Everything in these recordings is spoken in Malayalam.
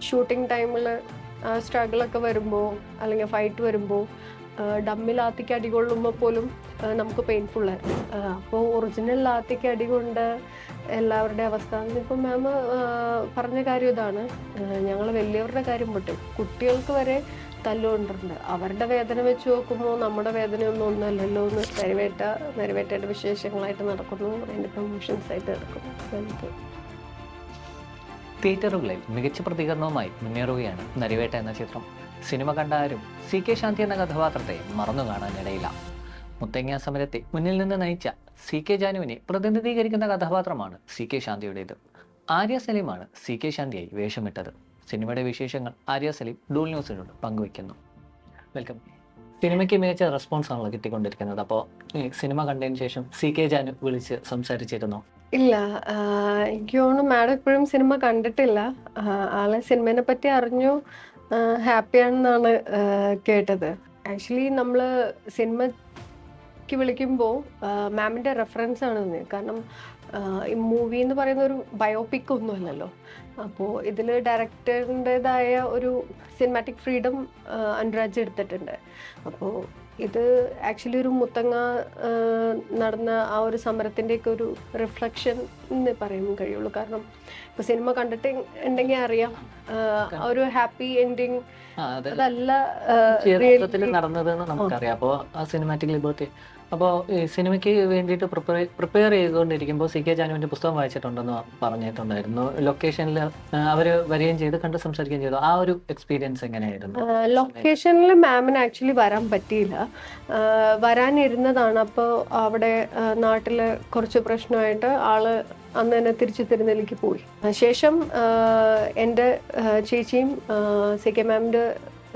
ഷൂട്ടിംഗ് ടൈമിൽ സ്ട്രഗിളൊക്കെ വരുമ്പോൾ അല്ലെങ്കിൽ ഫൈറ്റ് വരുമ്പോൾ ഡമ്മിൽ ആത്തിക്ക് അടി കൊള്ളുമ്പോൾ പോലും നമുക്ക് പെയിൻഫുൾ ആയിരുന്നു അപ്പോൾ ഒറിജിനൽ ആത്തിക്ക് അടി കൊണ്ട് എല്ലാവരുടെ അവസ്ഥ. ഇപ്പം മാം പറഞ്ഞ കാര്യം ഇതാണ്. ഞങ്ങൾ വലിയവരുടെ കാര്യം പൊട്ടും. കുട്ടികൾക്ക് വരെ തല്ലുകൊണ്ടിട്ടുണ്ട്. അവരുടെ വേദന വെച്ച് നോക്കുമ്പോൾ നമ്മുടെ വേദനയൊന്നും ഒന്നുമല്ലല്ലോ എന്ന് നിറവേറ്റ നരവേറ്റയുടെ വിശേഷങ്ങളായിട്ട് നടക്കുന്നു. അതിന്റെ പ്രൊമോഷൻസ് ആയിട്ട് നടക്കുന്നു. നമുക്ക് തിയേറ്ററുകളിൽ മികച്ച പ്രതികരണവുമായി മുന്നേറുകയാണ് നരിവേട്ട എന്ന ചിത്രം. സിനിമ കണ്ട ആരും സി കെ ശാന്തി എന്ന കഥാപാത്രത്തെ മറന്നു കാണാനിടയില്ല. മുത്തങ്ങ സമരത്തെ മുന്നിൽ നിന്ന് നയിച്ച സി കെ ജാനുവിനെ പ്രതിനിധീകരിക്കുന്ന കഥാപാത്രമാണ് സി കെ ശാന്തിയുടേത്. ആര്യ സലീമാണ് സി കെ ശാന്തിയായി വേഷമിട്ടത്. സിനിമയുടെ വിശേഷങ്ങൾ ആര്യ സലീം ഡൂൾ ന്യൂസിനോട് പങ്കുവയ്ക്കുന്നു. വെൽക്കം. സിനിമയ്ക്ക് മികച്ച റെസ്പോൺസ് ആണല്ലോ കിട്ടിക്കൊണ്ടിരിക്കുന്നത് അപ്പോൾ സിനിമ കണ്ടതിന് ശേഷം സി കെ ജാനു വിളിച്ച് സംസാരിച്ചിരുന്നു. ഇല്ല. ആഹ് എനിക്ക് തോന്നുന്നു മാഡം ഇപ്പോഴും സിനിമ കണ്ടിട്ടില്ല. ആഹ് ആളെ സിനിമേനെ പറ്റി അറിഞ്ഞു ഹാപ്പിയാണെന്നാണ് കേട്ടത്. ആക്ച്വലി നമ്മൾ സിനിമയ്ക്ക് വിളിക്കുമ്പോൾ മാമിന്റെ റെഫറൻസ് ആണ് തന്നെ. കാരണം ആഹ് ഈ മൂവി എന്ന് പറയുന്ന ഒരു ബയോപിക് ഒന്നുമല്ലല്ലോ. അപ്പോൾ ഇതിൽ ഡയറക്ടറിന്റെതായ ഒരു സിനിമാറ്റിക് ഫ്രീഡം അനുരാജ് എടുത്തിട്ടുണ്ട്. അപ്പോൾ ഇത് ആക്ച്വലി ഒരു മുത്തങ്ങ നടന്ന ആ ഒരു സമരത്തിന്റെയൊക്കെ ഒരു റിഫ്ലക്ഷൻ എന്ന് പറയാൻ കഴിയുള്ളൂ. കാരണം ഇപ്പൊ സിനിമ കണ്ടിട്ട് ഉണ്ടെങ്കിൽ അറിയാം ഒരു ഹാപ്പി എൻഡിങ് അതല്ല നടന്നതെന്ന് നമുക്കറിയാം. അപ്പോൾ ആ സിനിമാറ്റിക് ലിബർട്ടി അപ്പോൾ സിനിമയ്ക്ക് വേണ്ടിയിട്ട് പ്രിപ്പയർ പ്രിപ്പയർ ചെയ്തുകൊണ്ടിരിക്കുമ്പോൾ സി കെ ജാനുവിന്റെ പുസ്തകം വായിച്ചിട്ടുണ്ടെന്ന് പറഞ്ഞിട്ടുണ്ടായിരുന്നു. ലൊക്കേഷനിൽ അവർ വരികയും ചെയ്ത് കണ്ട് സംസാരിക്കുകയും ചെയ്തു. ആ ഒരു എക്സ്പീരിയൻസ് എങ്ങനെയായിരുന്നു? ലൊക്കേഷനിൽ മാമിന് ആക്ച്വലി വരാൻ പറ്റിയില്ല. വരാനിരുന്നതാണ്. അപ്പോൾ അവിടെ നാട്ടിൽ കുറച്ച് പ്രശ്നമായിട്ട് ആൾ അന്ന് തന്നെ തിരിച്ചു തിരുനെല്ലിക്ക് പോയി. ശേഷം എന്റെ ചേച്ചിയും സി കെ മാമിന്റെ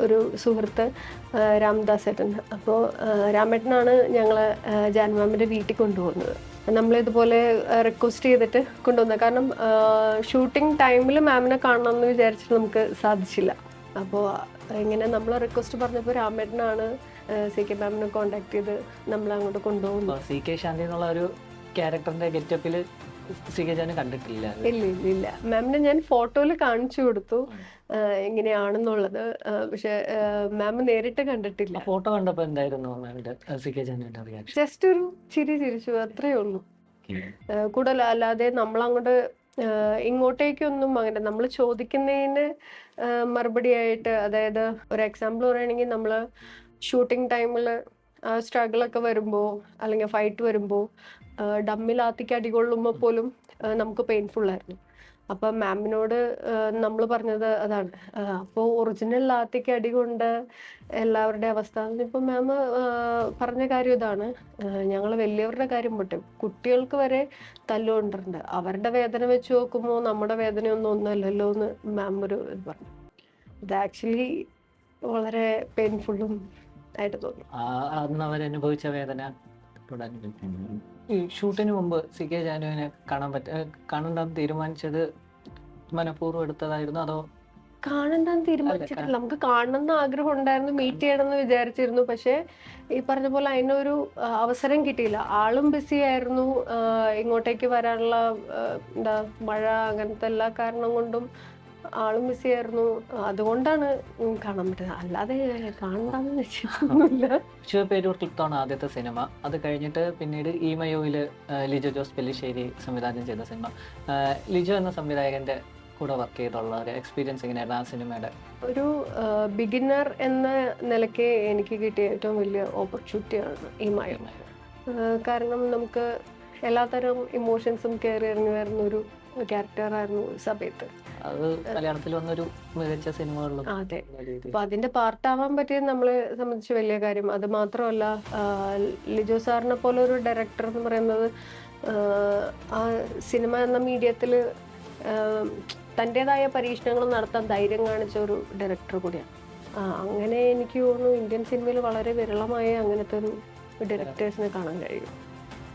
ഒരു സുഹൃത്ത് രാംദാസേട്ടൻ. അപ്പോൾ രാമേട്ടനാണ് ഞങ്ങളെ ജാൻമാമിന്റെ ജാൻ മാമിന്റെ വീട്ടിൽ കൊണ്ടുപോകുന്നത്. നമ്മളിതുപോലെ റിക്വസ്റ്റ് ചെയ്തിട്ട് കൊണ്ടുവന്നത്. കാരണം ഷൂട്ടിംഗ് ടൈമിൽ മാമിനെ കാണണം എന്ന് വിചാരിച്ചിട്ട് നമുക്ക് സാധിച്ചില്ല. അപ്പോൾ ഇങ്ങനെ നമ്മൾ റിക്വസ്റ്റ് പറഞ്ഞപ്പോൾ രാമേട്ടനാണ് സി കെ മാമിനെ കോണ്ടാക്ട് ചെയ്ത് നമ്മളെ അങ്ങോട്ട് കൊണ്ടുപോകുന്നത്. സി കെ ശാന്തി എന്നുള്ള ഒരു ക്യാരക്ടറിന്റെ ഗെറ്റപ്പിൽ സി കണ്ടിട്ടില്ല. ഇല്ല ഇല്ല ഇല്ല. മാമിനെ ഞാൻ ഫോട്ടോയിൽ കാണിച്ചു കൊടുത്തു. എങ്ങനെയാണെന്നുള്ളത്. പക്ഷെ മാം നേരിട്ട് കണ്ടിട്ടില്ല. ഫോട്ടോ കണ്ടപ്പോൾ എന്തായിരുന്നു മാമിന്റെ റിയാക്ഷൻ? ജസ്റ്റ് ഒരു ചിരി ചിരിച്ചു അത്രേ ഉള്ളൂ. കൂടുതൽ അല്ലാതെ നമ്മളങ്ങോട്ട് ഇങ്ങോട്ടേക്കൊന്നും അങ്ങനെ നമ്മൾ ചോദിക്കുന്നതിന് മറുപടി മറുപടിയായിട്ട് അതായത് ഒരു എക്സാമ്പിൾ പറയുകയാണെങ്കിൽ നമ്മൾ ഷൂട്ടിംഗ് ടൈമിൽ സ്ട്രഗിളൊക്കെ വരുമ്പോൾ അല്ലെങ്കിൽ ഫൈറ്റ് വരുമ്പോൾ ഡമ്മിൽ ആത്തിക്ക് അടികൊള്ളുമ്പോൾ പോലും നമുക്ക് പെയിൻഫുൾ ആയിരുന്നു. അപ്പം മാമിനോട് നമ്മൾ പറഞ്ഞത് അതാണ്. അപ്പോൾ ഒറിജിനൽ ലാത്തിക്ക് അടികൊണ്ട് എല്ലാവരുടെ അവസ്ഥ. ഇപ്പം മാം പറഞ്ഞ കാര്യം ഇതാണ്. ഞങ്ങൾ വലിയവരുടെ കാര്യം പൊട്ടും. കുട്ടികൾക്ക് വരെ തല്ലുകൊണ്ടിട്ടുണ്ട് അവരുടെ വേദന വെച്ച് നോക്കുമ്പോൾ നമ്മുടെ വേദനയൊന്നും ഒന്നുമല്ലല്ലോ എന്ന് മാം ഒരു ഇത് പറഞ്ഞു. ഇത് ആക്ച്വലി വളരെ പെയിൻഫുള്ളും ആയിട്ട് തോന്നി. അന്ന് അവർ അനുഭവിച്ച വേദന ഈ ഷൂട്ടിന് മുമ്പ് സി കെ ജാനുവിനെ കാണാൻ പറ്റ കാണണ്ടാൻ കാണണ്ടെന്ന് തീരുമാനിച്ചത് മനഃപൂർവം എടുത്തതായിരുന്നു അതോ? കാണണ്ടാൻ തീരുമാനിച്ചിട്ടില്ല. നമുക്ക് കാണണമെന്ന് ആഗ്രഹം ഉണ്ടായിരുന്നു മീറ്റ് ചെയ്യണമെന്ന് വിചാരിച്ചിരുന്നു. പക്ഷേ ഈ പറഞ്ഞ പോലെ അതിനൊരു അവസരം കിട്ടിയില്ല. ആളും ബിസി ആയിരുന്നു. ഇങ്ങോട്ടേക്ക് വരാനുള്ള എന്താ മഴ അങ്ങനത്തെ എല്ലാ കാരണം കൊണ്ടും ആളും ബിസി ആയിരുന്നു അതുകൊണ്ടാണ് കാണാൻ പറ്റുന്നത് അല്ലാതെ കാണണ്ടെന്ന് വെച്ചിട്ടൊന്നുമില്ല. ശിവപേരൂർ ആദ്യത്തെ സിനിമ? അത് കഴിഞ്ഞിട്ട് പിന്നീട് ഈമയോയിൽ ലിജോ ജോസ് പെല്ലിശ്ശേരി സംവിധാനം ചെയ്ത സിനിമ. ലിജോ എന്ന സംവിധായകന്റെ കൂടെ വർക്ക് ചെയ്തുള്ള ഒരു എക്സ്പീരിയൻസ് എങ്ങനെയായിരുന്നു ആ സിനിമയുടെ? ഒരു ബിഗിനർ എന്ന നിലയ്ക്ക് എനിക്ക് കിട്ടിയ ഏറ്റവും വലിയ ഓപ്പർച്യൂണിറ്റിയാണ് ഈ മയോ കാരണം നമുക്ക് എല്ലാത്തരം ഇമോഷൻസും കയറി ഇറങ്ങി വരുന്ന ഒരു ക്യാരക്ടറായിരുന്നു സമയത്ത്. അത് മലയാളത്തിൽ വന്നൊരു മികച്ച സിനിമകളിലും അതെ. അപ്പൊ അതിന്റെ പാർട്ടാവാൻ പറ്റിയത് നമ്മളെ സംബന്ധിച്ച് വലിയ കാര്യം. അത് മാത്രമല്ല ലിജോ സാറിനെ പോലെ ഒരു ഡയറക്ടർ എന്ന് പറയുന്നത് ആ സിനിമ എന്ന മീഡിയത്തിൽ തന്റെതായ പരീക്ഷണങ്ങൾ നടത്താൻ ധൈര്യം കാണിച്ച ഒരു ഡയറക്ടർ കൂടിയാണ്. അങ്ങനെ എനിക്ക് തോന്നുന്നു ഇന്ത്യൻ സിനിമയിൽ വളരെ വിരളമായ അങ്ങനത്തെ ഒരു ഡയറക്ടേഴ്സിനെ കാണാൻ കഴിയും.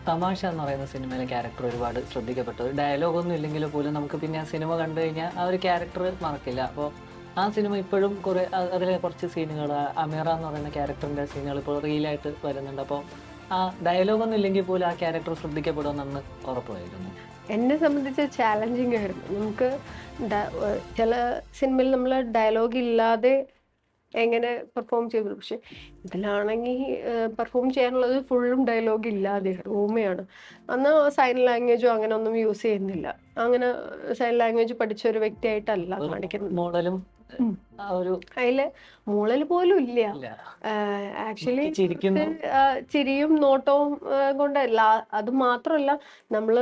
തമാശ എന്ന് പറയുന്ന സിനിമയിലെ ക്യാരക്ടർ ഒരുപാട് ശ്രദ്ധിക്കപ്പെട്ടു. ഡയലോഗ് ഒന്നും ഇല്ലെങ്കിൽ പോലും നമുക്ക് പിന്നെ ആ സിനിമ കണ്ടു കഴിഞ്ഞാൽ ആ ഒരു ക്യാരക്ടർ മറക്കില്ല. അപ്പോൾ ആ സിനിമ ഇപ്പോഴും കുറെ അതിലെ കുറച്ച് സീനുകൾ അമീറ എന്ന് പറയുന്ന ക്യാരക്ടറിന്റെ സീനുകൾ ഇപ്പോൾ റീലായിട്ട് വരുന്നുണ്ട്. അപ്പോൾ ആ ഡയലോഗ് ഒന്നും ഇല്ലെങ്കിൽ പോലും ആ ക്യാരക്ടർ ശ്രദ്ധിക്കപ്പെടുമെന്ന് ഉറപ്പായിരുന്നു. എന്നെ സംബന്ധിച്ച് ചാലഞ്ചിങ് ആയിരുന്നു. നമുക്ക് ചില സിനിമയിൽ നമ്മൾ ഡയലോഗ് ഇല്ലാതെ എങ്ങനെ പെർഫോം ചെയ്തു. പക്ഷെ ഇതിലാണെങ്കിൽ പെർഫോം ചെയ്യാനുള്ളത് ഫുള്ളും ഡയലോഗ് ഇല്ലാതെയാണ് റൂമയാണ്. അന്ന് സൈൻ ലാംഗ്വേജോ അങ്ങനെ ഒന്നും യൂസ് ചെയ്യുന്നില്ല. അങ്ങനെ സൈൻ ലാംഗ്വേജ് പഠിച്ച ഒരു വ്യക്തിയായിട്ടല്ല കാണിക്കുന്നത്. മോഡലും. ആ ഒരു അതിൽ മൂളൽ പോലും ഇല്ല. ആക്ച്വലി ചിരിയും നോട്ടവും കൊണ്ടല്ല അത് മാത്രമല്ല നമ്മൾ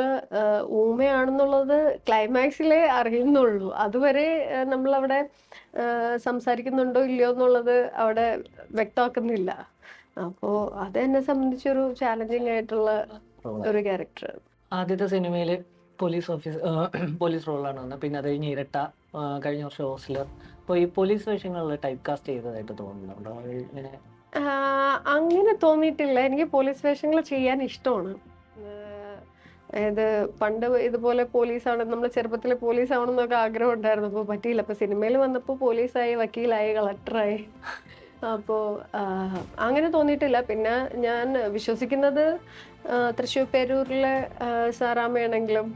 ഊമയാണെന്നുള്ളത് ക്ലൈമാക്സിലെ അറിയുന്നുള്ളൂ. അതുവരെ നമ്മൾ നമ്മളവിടെ സംസാരിക്കുന്നുണ്ടോ ഇല്ലയോ എന്നുള്ളത് അവിടെ വ്യക്തമാക്കുന്നില്ല. അപ്പോ അത് എന്നെ സംബന്ധിച്ചൊരു ചാലഞ്ചിങ് ആയിട്ടുള്ള ഒരു ക്യാരക്ടർ ആദ്യത്തെ സിനിമയിൽ പോലീസ് ഓഫീസ് പോലീസ് റോളാണ് വന്നത്. പിന്നെ അത് കഴിഞ്ഞ് ഇരട്ട കഴിഞ്ഞ വർഷം ഓസ്ലർ അപ്പോൾ ഈ പോലീസ് വേഷങ്ങളിൽ ടൈപ്പ് കാസ്റ്റ് ചെയ്തതായിട്ട് തോന്നുന്നുണ്ടോ? ഇങ്ങനെ അങ്ങനെ തോന്നിയിട്ടില്ല. എനിക്ക് പോലീസ് വേഷങ്ങൾ ചെയ്യാൻ ഇഷ്ടമാണ്. അതായത് പണ്ട് ഇതുപോലെ പോലീസ് ആണ് നമ്മൾ ചെറുപ്പത്തിൽ പോലീസ് ആവണമെന്നൊക്കെ ആഗ്രഹം ഉണ്ടായിരുന്നു അപ്പോൾ പറ്റിയില്ല. അപ്പോൾ സിനിമയിൽ വന്നപ്പോൾ പോലീസായി വക്കീലായി കളക്ടറായി. അപ്പോൾ അങ്ങനെ തോന്നിയിട്ടില്ല. പിന്നെ ഞാൻ വിശ്വസിക്കുന്നത് തൃശൂർ തൃശ്ശൂർ പേരൂരിലെ സാറാമ്മയാണെങ്കിലും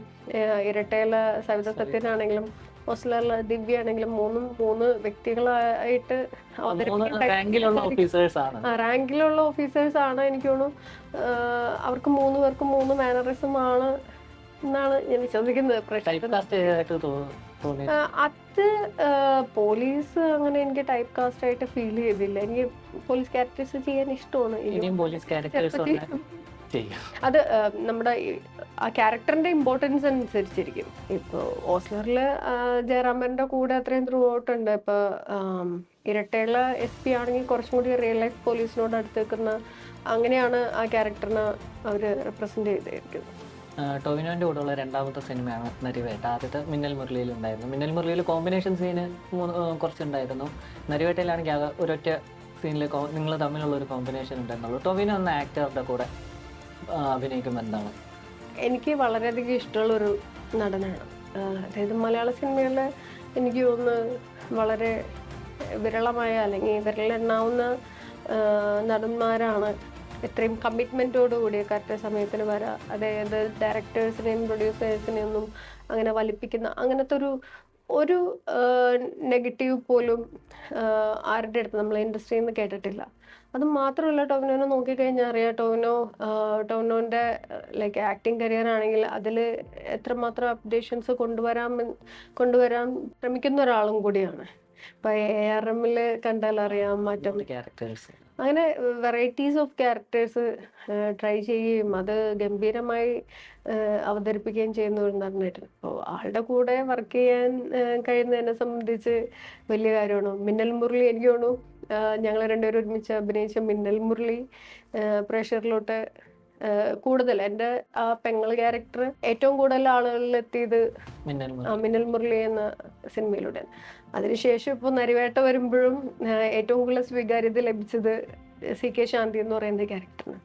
ഇരട്ടയിലെ സവിത. സത്യനാണെങ്കിലും ഹോസ്റ്റലിലെ ദിവ്യ ആണെങ്കിലും മൂന്നും മൂന്ന് വ്യക്തികളായിട്ട് റാങ്കിലുള്ള ഓഫീസേഴ്സ് ആണ് ആ, റാങ്കിലുള്ള ഓഫീസേഴ്സ് ആണ് എനിക്ക് തോന്നുന്നു. അവർക്ക് മൂന്ന് പേർക്കും മൂന്ന് മാനറിസം ആണ് എന്നാണ് ഞാൻ വിശ്വസിക്കുന്നത്. അത് പോലീസ് അങ്ങനെ എനിക്ക് ടൈപ്പ് കാസ്റ്റ് ആയിട്ട് ഫീൽ ചെയ്തില്ല. എനിക്ക് പോലീസ് ക്യാരക്ടേഴ്സ് ചെയ്യാൻ ഇഷ്ടമാണ്. അത് നമ്മുടെ ആ ക്യാരക്ടറിന്റെ ഇമ്പോർട്ടൻസ് അനുസരിച്ചിരിക്കും. ഇപ്പോൾ ഓസ്ലറിൽ ജയറാമന്റെ കൂടെ അത്രയും ത്രൂ ഔട്ട് ഉണ്ട്. ഇപ്പൊ ഇരട്ടയുള്ള എസ് പി ആണെങ്കിൽ കുറച്ചും കൂടി റിയൽ ലൈഫ് പോലീസിനോട് അടുത്ത് നിൽക്കുന്ന അങ്ങനെയാണ് ആ ക്യാരക്ടറിനെ അവർ റെപ്രസെന്റ് ചെയ്തിരിക്കുന്നത്. ടോവിനോന്റെ കൂടെയുള്ള രണ്ടാമത്തെ സിനിമയാണ് നരിവേട്ട. ആദ്യത്തെ മിന്നൽ മുരളിയിൽ ഉണ്ടായിരുന്നു. മിന്നൽ മുരളിയിൽ കോമ്പിനേഷൻ സീന് കുറച്ചുണ്ടായിരുന്നു. നരിവേട്ടയിലാണെങ്കിൽ ആകെ ഒരൊറ്റ സീനിൽ നിങ്ങൾ തമ്മിലുള്ള ഒരു കോമ്പിനേഷൻ ഉണ്ടായിരുന്നുള്ളൂ. ടോവിനോ എന്ന ആക്ടറുടെ കൂടെ അഭിനയിക്കുമ്പോൾ എന്താണ്? എനിക്ക് വളരെയധികം ഇഷ്ടമുള്ള ഒരു നടനാണ് അതായത് മലയാള സിനിമയിൽ എനിക്ക് തോന്നുന്നു വളരെ വിരളമായ അല്ലെങ്കിൽ വിരലെണ്ണാവുന്ന നടന്മാരാണ്. ഇത്രയും കമ്മിറ്റ്മെന്റോടുകൂടി കറക്റ്റ് സമയത്തിന് വരാം അതായത് ഡയറക്ടേഴ്സിനെയും പ്രൊഡ്യൂസേഴ്സിനെയും ഒന്നും അങ്ങനെ വലിപ്പിക്കുന്ന അങ്ങനത്തെ ഒരു ഒരു നെഗറ്റീവ് പോലും ആരുടെ അടുത്ത് നമ്മൾ ഇൻഡസ്ട്രിയിൽ നിന്ന് കേട്ടിട്ടില്ല. അത് മാത്രമല്ല ടൊവിനോനെ നോക്കിക്കഴിഞ്ഞാൽ അറിയാം. ടൊവിനോ ടോവിനോന്റെ ലൈക്ക് ആക്ടിങ് കരിയർ ആണെങ്കിൽ അതിൽ എത്രമാത്രം അപ്ഡേഷൻസ് കൊണ്ടുവരാൻ കൊണ്ടുവരാൻ ശ്രമിക്കുന്ന ഒരാളും കൂടിയാണ്. ഇപ്പം എ ആർ എമ്മിൽ കണ്ടാൽ അറിയാം മാറ്റം ക്യാരക്ടേഴ്സ് അങ്ങനെ വെറൈറ്റീസ് ഓഫ് ക്യാരക്ടേഴ്സ് ട്രൈ ചെയ്യുകയും അത് ഗംഭീരമായി അവതരിപ്പിക്കുകയും ചെയ്യുന്ന ഒരു നടനായിട്ടുണ്ട് അപ്പോൾ ആളുടെ കൂടെ വർക്ക് ചെയ്യാൻ കഴിയുന്നതിനെ സംബന്ധിച്ച് വലിയ കാര്യമാണ്? മിന്നൽ മുരളി എനിക്ക് തോന്നുന്നു ഞങ്ങൾ രണ്ടുപേരും ഒരുമിച്ച് അഭിനയിച്ച മിന്നൽ മുരളി പ്രേക്ഷകരിലോട്ട് കൂടുതൽ. എന്റെ ആ പെങ്ങൾ ക്യാരക്ടർ ഏറ്റവും കൂടുതൽ ആളുകളിൽ എത്തിയത് മിന്നൽ മുരളി എന്ന സിനിമയിലൂടെ അതിനുശേഷം ഇപ്പോൾ നരിവേട്ട വരുമ്പോഴും ഏറ്റവും കൂടുതൽ സ്വീകാര്യത ലഭിച്ചത് സി കെ ശാന്തി എന്ന് പറയുന്ന ക്യാരക്ടറിന്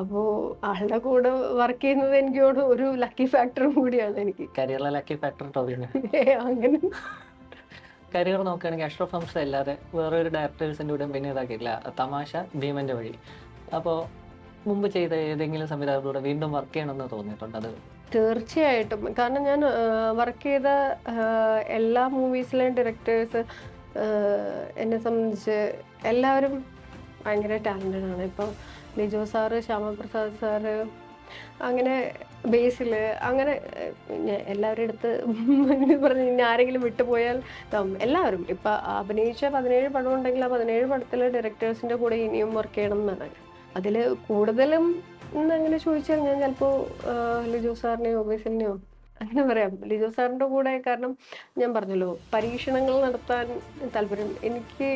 അപ്പോൾ ആളുടെ കൂടെ വർക്ക് ചെയ്യുന്നത് എനിക്ക് ഒരു ലക്കി ഫാക്ടറും കൂടിയാണ് എനിക്ക്. കരിയറിലെ ലക്കി ഫാക്ടർ അങ്ങനെ. കരിയർ നോക്കുകയാണെങ്കിൽ അഷ്റഫ് ഹംസ അല്ലാതെ വേറെ ഒരു ഡയറക്ടേഴ്സിന്റെ കൂടെ പിന്നെ ഇതാക്കിയില്ല തമാശ ഭീമന്റെ വഴി. അപ്പോൾ മുമ്പ് ചെയ്ത ഏതെങ്കിലും സംവിധായകരുടെ വീണ്ടും വർക്ക് ചെയ്യണമെന്ന് തോന്നിയിട്ടുണ്ട് അത്? തീർച്ചയായിട്ടും. കാരണം ഞാൻ വർക്ക് ചെയ്ത എല്ലാ മൂവീസിലെയും ഡയറക്ടേഴ്സ് എന്നെ സംബന്ധിച്ച് എല്ലാവരും ഭയങ്കര ടാലന്റഡ് ആണ്. ഇപ്പോൾ ലിജോ സാറ് ശ്യാമപ്രസാദ് സാറ് അങ്ങനെ ബേസിൽ അങ്ങനെ എല്ലാവരും എടുത്ത് പറഞ്ഞ് ഇനി ആരെങ്കിലും വിട്ടുപോയാൽ എല്ലാവരും. ഇപ്പം അഭിനയിച്ച പതിനേഴ് പടം ഉണ്ടെങ്കിൽ ആ പതിനേഴ് പടത്തിലെ ഡയറക്ടേഴ്സിന്റെ കൂടെ ഇനിയും വർക്ക് ചെയ്യണം എന്നാണ്. അതിൽ കൂടുതലും അങ്ങനെ ചോദിച്ചാൽ ഞാൻ ചിലപ്പോൾ ലിജോ സാറിനെയോ ബേസിലിനെയോ അങ്ങനെ പറയാം. ലിജോ സാറിന്റെ കൂടെ കാരണം ഞാൻ പറഞ്ഞല്ലോ പരീക്ഷണങ്ങൾ നടത്താൻ താല്പര്യം. എനിക്ക്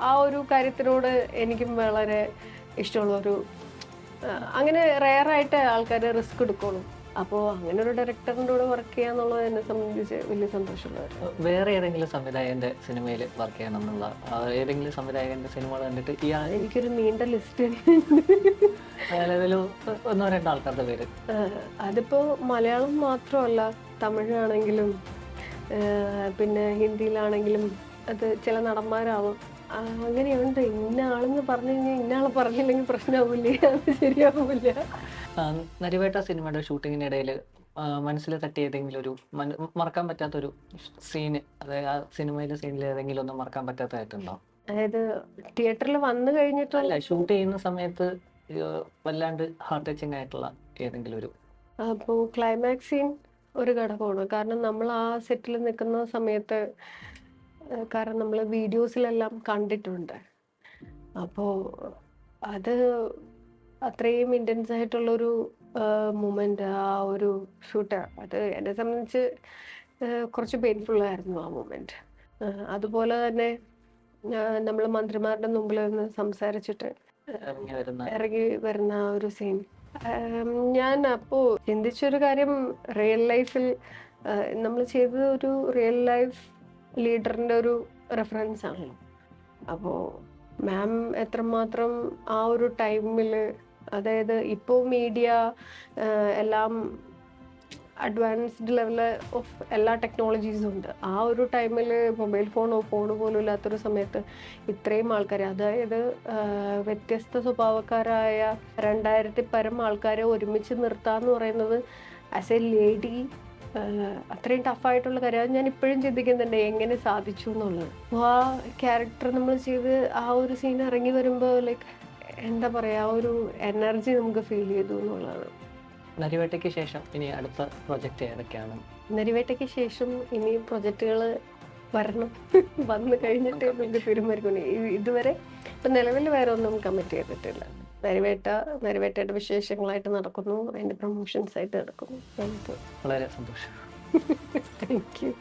ആ ഒരു കാര്യത്തിനോട് എനിക്കും വളരെ ഇഷ്ടമുള്ള ഒരു അങ്ങനെ റെയറായിട്ട് ആൾക്കാർ റിസ്ക് എടുക്കുള്ളൂ. അപ്പോൾ അങ്ങനെ ഒരു ഡയറക്ടറിന്റെ കൂടെ വർക്ക് ചെയ്യാന്നുള്ളത് എന്നെ സംബന്ധിച്ച് വലിയ സന്തോഷമുള്ള. വേറെ ഏതെങ്കിലും സംവിധായകന്റെ സിനിമയിൽ വർക്ക് ചെയ്യണം എന്നുള്ള ആ, ഏതെങ്കിലും സംവിധായകന്റെ സിനിമകൾ കണ്ടിട്ട് ഈ എനിക്കൊരു നീണ്ട ലിസ്റ്റ് ഒന്നോ രണ്ടോ ആൾക്കാരുടെ പേര്. അതിപ്പോ മലയാളം മാത്രമല്ല തമിഴാണെങ്കിലും പിന്നെ ഹിന്ദിയിലാണെങ്കിലും അത് ചില നടന്മാരാവും. അങ്ങനെയുണ്ട്. ഇന്ന ആളെന്ന് പറഞ്ഞു കഴിഞ്ഞാൽ ഇന്ന ആളെ പറഞ്ഞില്ലെങ്കിൽ പ്രശ്നമാവില്ലേ? അത് ശരിയാവില്ല. നരിവേട്ട സിനിമയുടെ ഷൂട്ടിങ്ങിനിടയിൽ മനസ്സിൽ തട്ടിയ ഏതെങ്കിലും ഒരു മറക്കാൻ പറ്റാത്തൊരു സീന് അതായത് ആ സിനിമയിലെ സീനിൽ ഏതെങ്കിലും ഒന്നും മറക്കാൻ പറ്റാത്തതായിട്ടുണ്ടോ? അതായത് തിയേറ്ററിൽ വന്നു കഴിഞ്ഞിട്ടല്ല ഷൂട്ട് ചെയ്യുന്ന സമയത്ത് വല്ലാണ്ട് ഹാർട്ട് ടച്ചിങ് ആയിട്ടുള്ള ഏതെങ്കിലും ഒരു അപ്പോൾ ക്ലൈമാക്സ് സീൻ ഒരു ഘടകമാണ്. കാരണം നമ്മൾ ആ സെറ്റിൽ നിൽക്കുന്ന സമയത്ത് കാരണം നമ്മൾ വീഡിയോസിലെല്ലാം കണ്ടിട്ടുണ്ട്. അപ്പോൾ അത് അത്രയും ഇന്റൻസ് ആയിട്ടുള്ളൊരു മൂമെന്റ് ആ ഒരു ഷൂട്ട് അത് എന്നെ സംബന്ധിച്ച് കുറച്ച് പെയിൻഫുൾ ആയിരുന്നു ആ മൂമെന്റ് അതുപോലെ തന്നെ നമ്മൾ മന്ത്രിമാരുടെ മുമ്പിൽ നിന്ന് സംസാരിച്ചിട്ട് ഇറങ്ങി വരുന്ന ഇറങ്ങി വരുന്ന ആ ഒരു സീൻ ഞാൻ അപ്പോൾ ചിന്തിച്ചൊരു കാര്യം റിയൽ ലൈഫിൽ നമ്മൾ ചെയ്തത് ഒരു റിയൽ ലൈഫ് ലീഡറിന്റെ ഒരു റെഫറൻസ് ആണല്ലോ. അപ്പോൾ മാം എത്രമാത്രം ആ ഒരു ടൈമിൽ അതായത് ഇപ്പോൾ മീഡിയ എല്ലാം അഡ്വാൻസ്ഡ് ലെവൽ ഓഫ് എല്ലാ ടെക്നോളജീസും ഉണ്ട്. ആ ഒരു ടൈമിൽ മൊബൈൽ ഫോണോ ഫോൺ പോലും ഇല്ലാത്തൊരു സമയത്ത് ഇത്രയും ആൾക്കാർ അതായത് വ്യത്യസ്ത സ്വഭാവക്കാരായ രണ്ടായിരത്തി പരം ആൾക്കാരെ ഒരുമിച്ച് നിർത്താന്ന് പറയുന്നത് ആസ് എ ലേഡി അത്രയും ടഫായിട്ടുള്ള കാര്യം. ഞാൻ ഇപ്പോഴും ചിന്തിക്കുന്നുണ്ട് എങ്ങനെ സാധിച്ചു എന്നുള്ളത്. ആ ക്യാരക്ടർ നമ്മൾ ചെയ്ത് ആ ഒരു സീൻ ഇറങ്ങി വരുമ്പോൾ ലൈക്ക് എന്താ പറയാ ഒരു എനർജി നമുക്ക് ഫീൽ ചെയ്തു എന്നുള്ളതാണ്. നരിവേട്ടയ്ക്ക് ശേഷം ഇനി അടുത്ത പ്രൊജക്റ്റ് ഏതൊക്കെയാണ്? നരിവേട്ടയ്ക്ക് ശേഷം ഇനി പ്രൊജക്റ്റുകൾ വരണം. വന്നു കഴിഞ്ഞിട്ട് നമുക്ക് തീരുമാനിക്കുന്നു ഇതുവരെ ഇപ്പം നിലവിൽ വേറെ ഒന്നും കമ്മിറ്റ് ചെയ്തിട്ടില്ല. നരിവേട്ട നരിവേട്ടയുടെ വിശേഷങ്ങളായിട്ട് നടക്കുന്നു. അതിന്റെ പ്രൊമോഷൻസ് ആയിട്ട് നടക്കുന്നു. വളരെ സന്തോഷം. Thank you